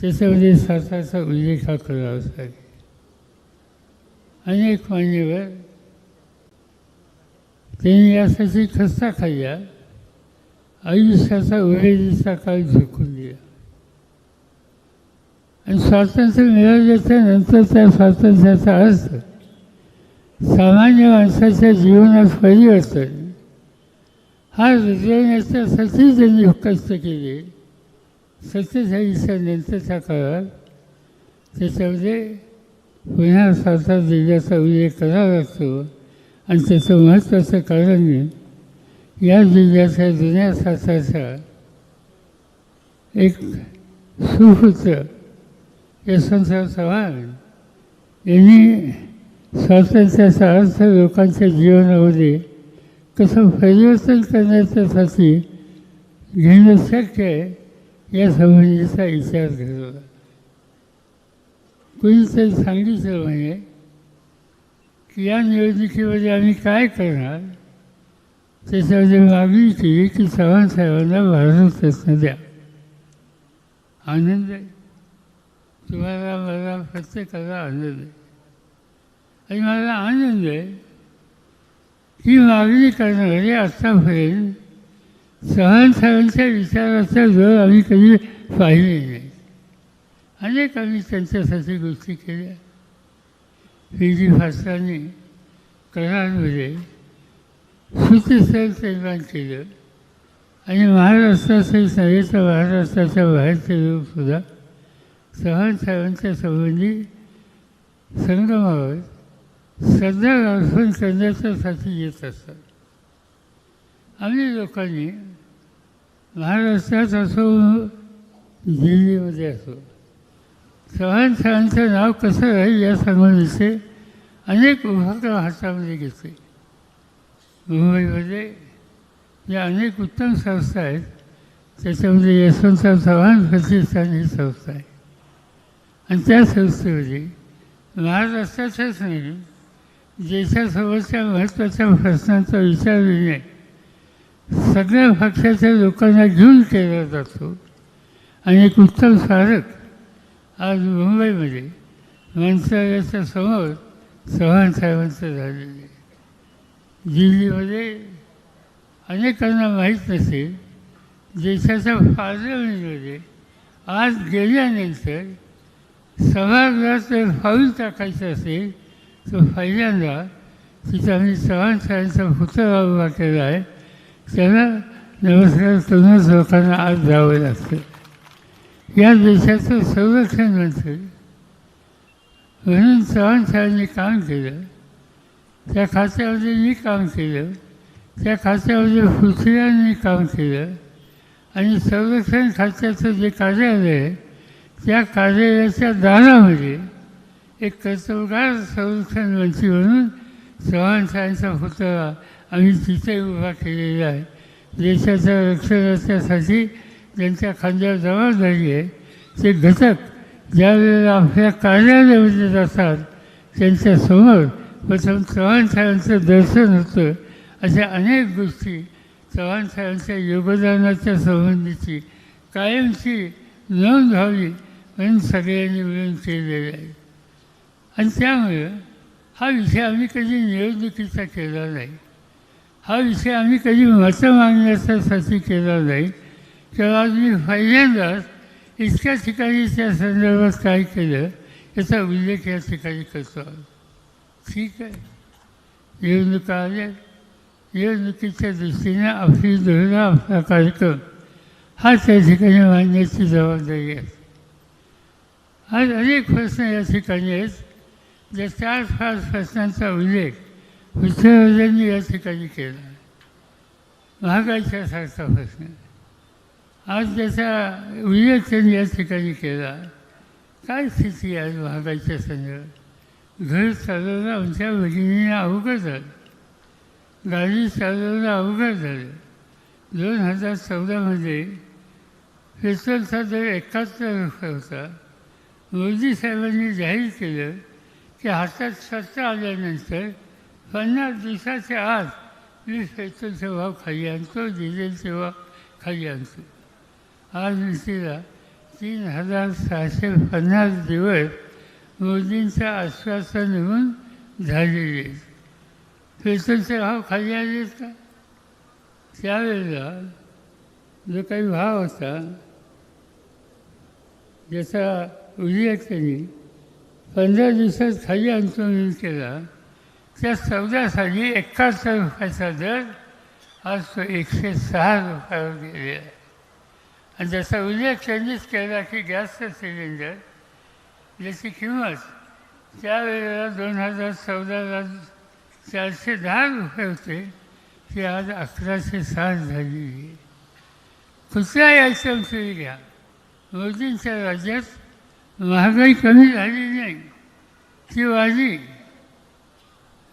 त्याच्यामध्ये साताचा उल्लेख हा करावाच लागेल अनेक मान्यवर त्यांनी यासाठी खस्ता खाल्ल्या आयुष्याचा उरेलीचा काळ झोकून दिला आणि स्वातंत्र्य मिळवल्याच्या नंतर त्या स्वातंत्र्याचा अर्थ सामान्य माणसाच्या जीवनात परिवर्तन हा रुजवण्याच्यासाठी त्यांनी कष्ट केले सत्तेचाळीसच्या नंतरच्या काळात त्याच्यामध्ये पुन्हा सातारा जिल्ह्याचा उल्लेख करावा लागतो आणि त्याचं महत्त्वाचं कारण या जिल्ह्याच्या जुन्या सातारच्या एक सुपुत्र यशवंतराव चव्हाण यांनी स्वातंत्र्याचा अर्थ लोकांच्या जीवनामध्ये कसं परिवर्तन करण्याच्यासाठी घेणं शक्य आहे या संबंधीचा विचार घडवला कुणीतरी सांगितलं म्हणजे की या निवडणुकीमध्ये आम्ही काय करणार? त्याच्यामध्ये मागणी केली की चव्हाण साहेबांना भारत रत्न द्या. आनंद आहे. तुम्हाला मला प्रत्येकाला आनंद आहे. आणि मला आनंद आहे ही मागणी करणारे आत्तापर्यंत चव्हाण साहेबांच्या विचाराचा जर आम्ही कधी पाहिले नाही. अनेक आम्ही त्यांच्यासाठी गोष्टी केल्या. पी जी फास्टांनी करारमध्ये सुतीस्थळ निर्माण केलं. आणि महाराष्ट्रासहित नव्हे तर महाराष्ट्राच्या बाहेरचे लोकसुद्धा चव्हाण साहेबांच्या संबंधी संगमावर श्रद्धा अर्पण करण्याच्यासाठी येत असतात. आम्ही लोकांनी महाराष्ट्रात असो दिल्लीमध्ये असो. चव्हाण साहेबांचं नाव कसं राहील या संबंधीचे अनेक उपक्रम हातामध्ये घेतले. मुंबईमध्ये या अनेक उत्तम संस्था आहेत त्याच्यामध्ये यशवंतराव चव्हाण प्रतिष्ठान ही संस्था आहे. आणि त्या संस्थेमध्ये महाराष्ट्राच्याच नाही देशासोबतच्या महत्त्वाच्या प्रश्नांचा विचार विनय सगळ्या पक्षाच्या लोकांना घेऊन केला जातो. आणि एक उत्तम स्मारक आज मुंबईमध्ये माणसाच्या समोर चव्हाण साहेबांचं झालेलं आहे. दिल्लीमध्ये अनेकांना माहीत नसेल देशाच्या पार्लमेंटमध्ये आज गेल्यानंतर सभागृहात जर फाऊल टाकायचं असेल तर पहिल्यांदा तिथं आम्ही चव्हाण साहेबांचा पुतळा उभा केला आहे. त्याला नमस्कार करूनच लोकांना आज जावं लागतं. या देशाचं संरक्षण मंत्री म्हणून चव्हाण साहेबांनी काम केलं त्या खात्यामध्ये मी काम केलं त्या खात्यामध्ये पृथ्वीराजांनी काम केलं आणि संरक्षण खात्याचं जे कार्यालय आहे त्या कार्यालयाच्या दारामध्ये एक कर्तव्यगार संरक्षण मंत्री म्हणून चव्हाण साहेबांचा पुतळा आम्ही तिथे उभा केलेला आहे. देशाच्या रक्षणाच्यासाठी ज्यांच्या खांद्यावर जबाबदारी आहे. ते घटक ज्यावेळेला आपल्या कार्यालयामध्ये जातात त्यांच्यासमोर प्रथम चव्हाण साहेबांचं दर्शन होतं. अशा अनेक गोष्टी चव्हाण साहेबांच्या योगदानाच्या संबंधीची कायमची नोंद व्हावी म्हणून सगळ्यांनी मिळून केलेलं आहे. आणि त्यामुळं हा विषय आम्ही कधी निवडणुकीचा केला नाही. हा विषय आम्ही कधी मतं मागण्याच्यासाठी केला नाही तेव्हा आज मी पहिल्यांदाच इतक्या ठिकाणी त्या संदर्भात काय केलं याचा उल्लेख या ठिकाणी करतो. ठीक आहे. निवडणुका आल्या निवडणुकीच्या दृष्टीने आपली धोरणं आपला कार्यक्रम हा त्या ठिकाणी मांडण्याची जबाबदारी आहे. आज अनेक प्रश्न या ठिकाणी आहेत ज्या चार पाच प्रश्नांचा उल्लेख पृथ्वीराजांनी या ठिकाणी केला महागाईच्या सारखा प्रश्न आज त्याचा विवेचन या ठिकाणी केला काय स्थिती आहे महागाईच्या संदर्भात? घर चालवणं आमच्या भगिनीने अवघड झालं. गाडी चालवणं अवघड झालं. दोन हजार चौदामध्ये पेट्रोलचा दर एकाहत्तर रुपये होता. मोदी साहेबांनी जाहीर केलं की हातात सत्ता आल्यानंतर पन्नास दिवसाच्या आत मी पेट्रोलचे भाव खाली आणतो डिझेलचे भाव खाली आणतो आज दिसतीला तीन हजार सहाशे पन्नास दिवस मोदींचं आश्वासन होऊन झालेले आहेत. पेट्रोलचे भाव खाली आले का त्यावेळेला जो काही भाव होता ज्याचा उल्लेख त्यांनी पंधरा दिवसात खाली आंदोलन केला त्या चौदासाठी एकाहत्तर रुपयाचा दर आज तो एकशे सहा रुपयावर गेलेला. आहे आणि त्याचा उल्लेख त्यांनीच केला की गॅसचं सिलेंडर ज्याची किंमत त्यावेळेला दोन हजार चौदाला चारशे दहा रुपये होते ती आज अकराशे साठ झालेली आहे आयटम तुम्ही घ्या. मोदींच्या राज्यात महागाई कमी झाली नाही. ती वाढली.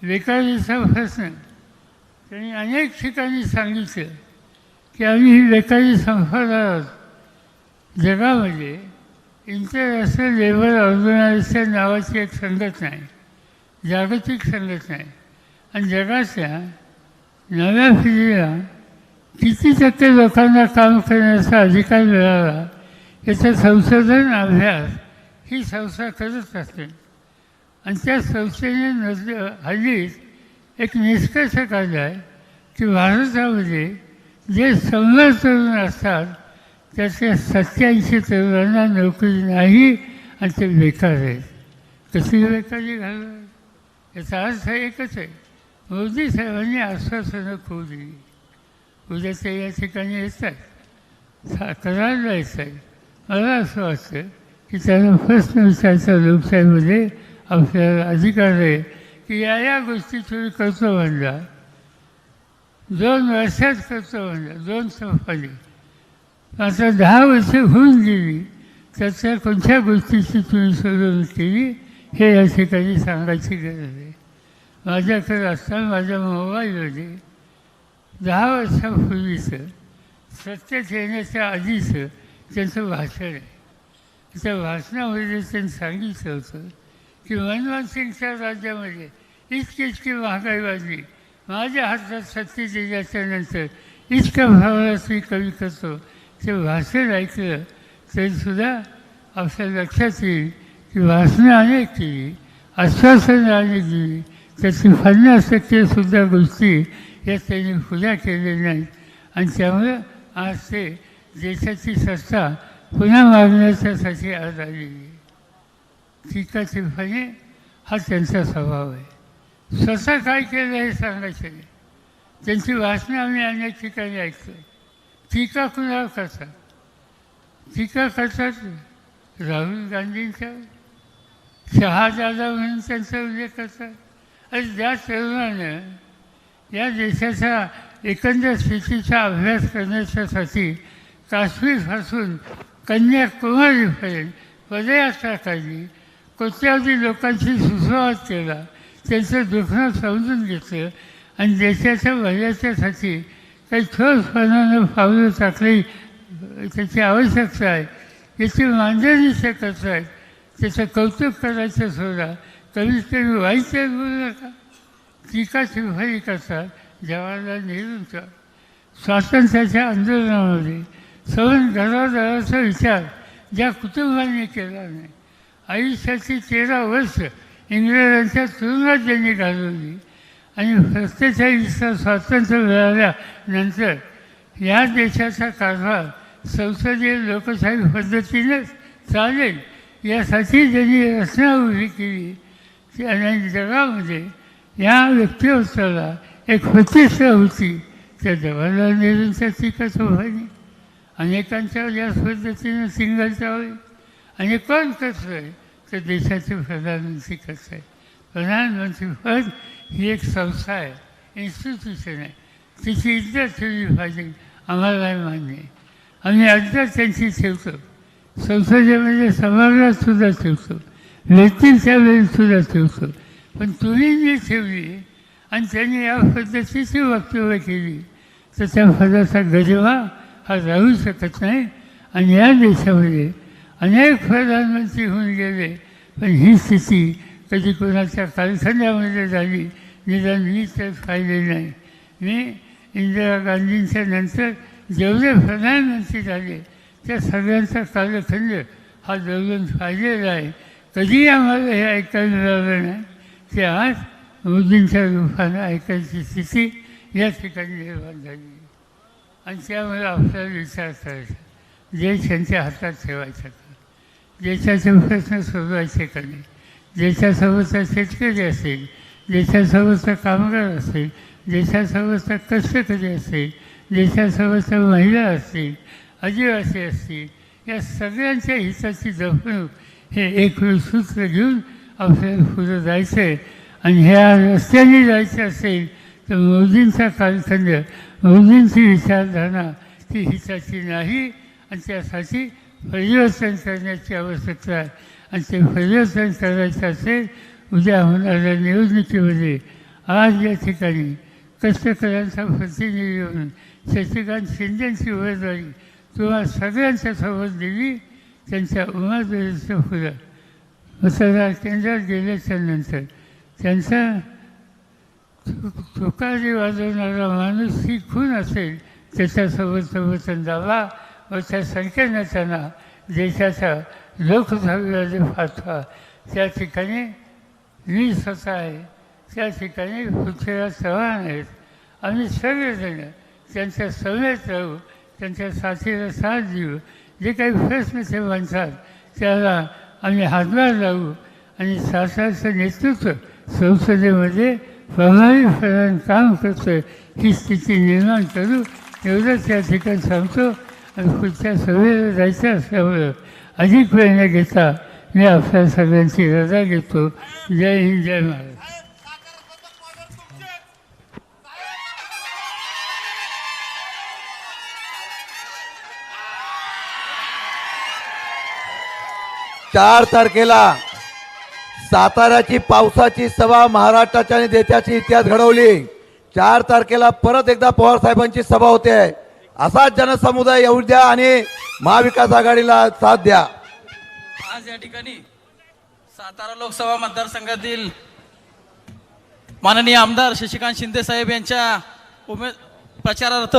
बेकारीचा त्यांनी अनेक ठिकाणी सांगितलं की आम्ही ही बेकारी संपवणार आहोत जगामध्ये इंटरनॅशनल लेबर ऑर्गनायझेशन नावाची एक संघटना आहे. जागतिक संघटना आहे. आणि जगाच्या नव्या पिढीला किती टक्के लोकांना काम करण्याचा अधिकार मिळाला याचं संशोधन अभ्यास ही संस्था करत असते. आणि त्या संस्थेने नज हल्लीच एक निष्कर्ष काढला आहे की भारतामध्ये जे शंभर तरुण असतात त्याच्या सत्याऐंशी तरुणांना नोकरी नाही आणि ते बेकार आहेत. कशी बेकारी घालणार? याचा अर्थ एकच आहे. मोदी साहेबांनी आश्वासनं खूप दिली. उद्या ते या ठिकाणी येतात आहेत. करायला येत आहेत मला असं वाटतं की त्यांना प्रश्न विचारायचा लोकशाहीमध्ये आपल्याला अधिकार आहे की या या गोष्टी तुम्ही करतो म्हणला. दोन वर्षात करतो म्हणला दोन संपाली आता दहा वर्ष होऊन गेली त्याच्या कोणत्या गोष्टीची तुम्ही सोडवणूक केली हे या ठिकाणी सांगायची गरज आहे. माझ्याकडे असताना माझ्या मोबाईलमध्ये दहा वर्षापूर्वीचं सत्तेत येण्याच्या आधीचं त्यांचं भाषण आहे. त्या भाषणामध्ये त्यांनी सांगितलं होतं की मनमोहन सिंगच्या राज्यामध्ये इतकी इतकी महागाई वाढली माझ्या हातात सत्तेत दिल्याच्या नंतर इतक्या भावाला मी कमी करतो ते भाषण ऐकलं तरीसुद्धा आपल्या लक्षात येईल की भाषणं अनेक केली आश्वासनं अनेक दिली त्याची पन्नास टक्केसुद्धा गोष्टी या त्यांनी खुल्या केलेल्या नाहीत. आणि त्यामुळं आज ते देशाची सत्ता पुन्हा मागण्याच्यासाठी आज आलेली टीका टिप्पणी हा त्यांचा स्वभाव आहे. स्वतः काय केलं हे सांगायचं नाही. त्यांची भाषणं आम्ही अनेक ठिकाणी ऐकतो टीका कुणावर करतात? टीका करतात राहुल गांधींच्या? शहादादा म्हणून त्यांचा उल्लेख करतात? आणि ज्या तरुणानं या देशाच्या एकंदर स्थितीचा अभ्यास करण्याच्यासाठी काश्मीरपासून कन्याकुमारीपर्यंत पदयात्रा काढली कोट्यावधी लोकांशी सुसंवाद केला. त्यांचं दुखणं समजून घेतलं. आणि देशाच्या भल्याच्यासाठी काही ठोसपणानं पावलं टाकली त्याची आवश्यकता आहे. याची मांडणी ते करत आहेत त्याचं कौतुक करायचं सोडा. कमीत कमी वाईट बोलू नका. टीका टिप्पणी करतात जवाहरलाल नेहरूंचा स्वातंत्र्याच्या आंदोलनामध्ये सवन घरादाराचा विचार ज्या कुटुंबांनी केला नाही आयुष्याची तेरा वर्ष इंग्रजांच्या तुरुंगात त्यांनी घालवली. आणि सत्तेचाळीसचं स्वातंत्र्य मिळाल्यानंतर या देशाचा कारभार संसदीय लोकशाही पद्धतीनेच चालेल यासाठी त्यांनी रचना उभी केली. आणि जगामध्ये या व्यक्तिमत्वाला एक प्रतिष्ठा होती. त्या जवाहरलाल नेहरूंच्या टीका चौहानी अनेकांच्या याच पद्धतीनं सिंगल चावली आणि कोण कसं आहे? तर देशाचे प्रधानमंत्री कसं आहे प्रधानमंत्री पद ही एक संस्था आहे इन्स्टिट्यूशन आहे. तिची इज्जत ठेवली पाहिजे आम्हाला मान्य आहे. आम्ही अर्धा त्यांची ठेवतो. संसदेमध्ये समाजातसुद्धा सुद्धा ठेवतो. व्यक्तींच्या वेळीसुद्धा ठेवतो. पण तुम्ही जी ठेवली आणि त्यांनी या पद्धतीची वक्तव्य केली तर त्या पदाचा गरिमा हा राहू शकत नाही. आणि या देशामध्ये अनेक प्रधानमंत्री होऊन गेले. पण ही स्थिती कधी कोणाच्या कारखान्यामध्ये झाली निदान मी तर पाहिले नाही. मी इंदिरा गांधींच्या नंतर जेवढे प्रधानमंत्री झाले त्या सगळ्यांचा कालखंड हा जवळून पाहिलेला आहे. कधीही आम्हाला हे ऐकायला मिळालं नाही ते आज मोदींच्या रूपानं ऐकायची स्थिती या ठिकाणी निर्माण झाली. आणि त्यामुळे आपल्याला विचार करायचा. देश त्यांच्या हातात ठेवायचा. देशाचे प्रश्न सोडवायचे का नाही? देशासोबतचा शेतकरी असेल देशासोबतचा कामगार असेल देशासोबतचा कष्टकरी असेल देशासोबतच्या महिला असतील आदिवासी असतील या सगळ्यांच्या हिताची जपणूक हे एक सूत्र घेऊन आपल्याला पुढं जायचं आहे आणि ह्या रस्त्याने जायचं असेल तर मोदींचा कालखंड मोदींची विचारधारणा ती हिताची नाही आणि त्यासाठी परिवर्तन करण्याची आवश्यकता आहे. आणि ते परिवर्तन करायचं असेल उद्या होणाऱ्या निवडणुकीमध्ये आज या ठिकाणी कष्टकऱ्यांचा प्रतिनिधी म्हणून शशिकांत शिंदेची उमेदवारी तुम्हाला सगळ्यांच्या सोबत दिली त्यांच्या उमेदवारीचं फुलं मतदार केंद्रात गेल्याच्यानंतर त्यांचा तुकारी वाजवणारा माणूस ही खून असेल त्याच्यासोबत सोबत दावा व त्या संख्येनं त्यांना देशाच्या लोकसभेमध्ये पाठवा त्या ठिकाणी मी स्वतः आहे. त्या ठिकाणी पृथ्वीराज चव्हाण आहेत. आम्ही सगळेजण त्यांच्या सवयत राहू त्यांच्या साथीला साथ देऊ. जे काही प्रश्न ते म्हणतात त्याला आम्ही हातभार लावू आणि शासनाचं नेतृत्व संसदेमध्ये प्रभावीपणाने काम करतोय ही स्थिती निर्माण करू. एवढंच या ठिकाणी सांगतो. आणि पुढच्या सभेला जायचं असल्यामुळं अधिक वेळ न घेता मी आपल्या सगळ्यांची रजा घेतो. जय हिंद जय महाराज चार तारखेला साताऱ्याची पावसाची सभा महाराष्ट्राच्या आणि देशाची इतिहास घडवली. चार तारखेला परत एकदा पवार साहेबांची सभा होते. असाच जनसमुदाय येऊ द्या आणि महाविकास आघाडीला साथ द्या. आज या ठिकाणी सातारा लोकसभा मतदारसंघातील माननीय आमदार शशिकांत शिंदे साहेब यांच्या उमेद प्रचारार्थ